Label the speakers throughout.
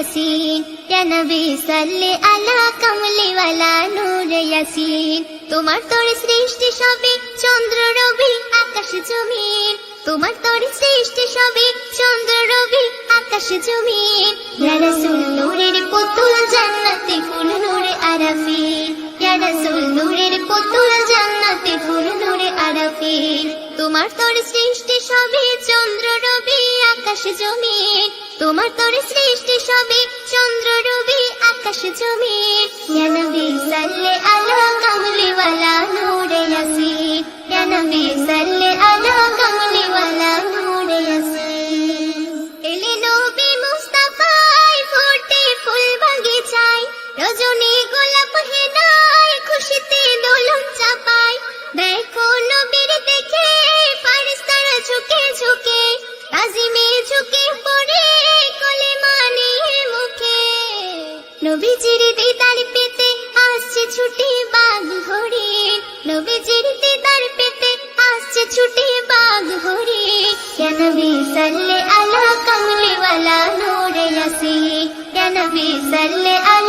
Speaker 1: یسین یا نبی صلی আলা কামলিওয়ালা নূর ইয়াসিন তোমার তরে সৃষ্টি সবই চন্দ্র, রবি, আকাশ, জমিন। তোমার তরে সৃষ্টি সবই চন্দ্র, রবি, আকাশ, জমিন। ইয়া রাসূল নূরের পুতুল জান্নাতে ফুল নূরে আরাফি ইয়া রাসূল নূরের পুতুল জান্নাতে ফুল নূরে আরাফি তোমার তরে সৃষ্টি সবই চন্দ্র, রবি, আকাশ, জমিন। তোমার তরে নবী ফুল বাগিচায় রজনী গোলাপ হেনায় খুশিতে ঝুঁকে ঝুঁকে আজিমে ঝুঁকে পড়ে কোলে মানে মুখে নবীজির দিদার পেতে আসছে ছুটি বাঘ হরি নবীজির পেতে ছুটি বাঘ হরি ইয়া নবী সাল্লে আলা কমলি ওয়ালা নূরে ইয়াসিন ইয়া নবী সাল্লে আলা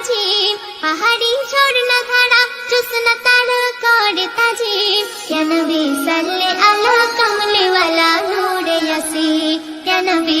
Speaker 1: তাজিম পাহাড়ি ঝর্ণা ধারা জোসনা তার করে তাজিম কেন নবী, সাল্লে আলা কমলি ওয়ালা নূরে আসি কেন নবী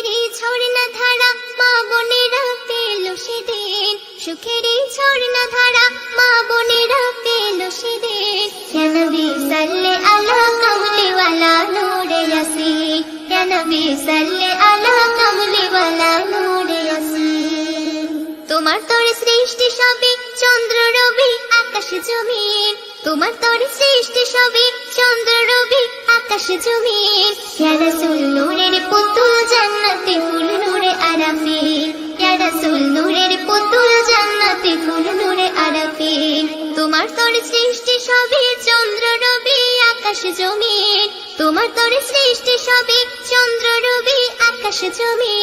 Speaker 1: সুখেরই ঝর্ণা ধারা মা বোনেরা পেল আলা কমলি ওয়ালা নূরে ইয়া নবী সাল্লে আলা কমলি ওয়ালা নূরে ইয়াসিন তোমার তোর সৃষ্টি সবই চন্দ্র রবি, আকাশ জমিন তোমার তোর সৃষ্টি সবই চন্দ্র রবি, আকাশ ইয়া রাসূল নূরের পুতুল জান্নাতে ফুল তোমার তোর সৃষ্টি সবই চন্দ্র রবি, আকাশ জমি। তোমার তোর সৃষ্টি সবই চন্দ্র রবি, আকাশ জমি।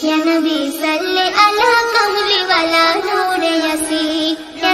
Speaker 1: কেন নবী সাল্লি আলা কমলি ওয়ালা নূরে ইয়াসিন, ইয়া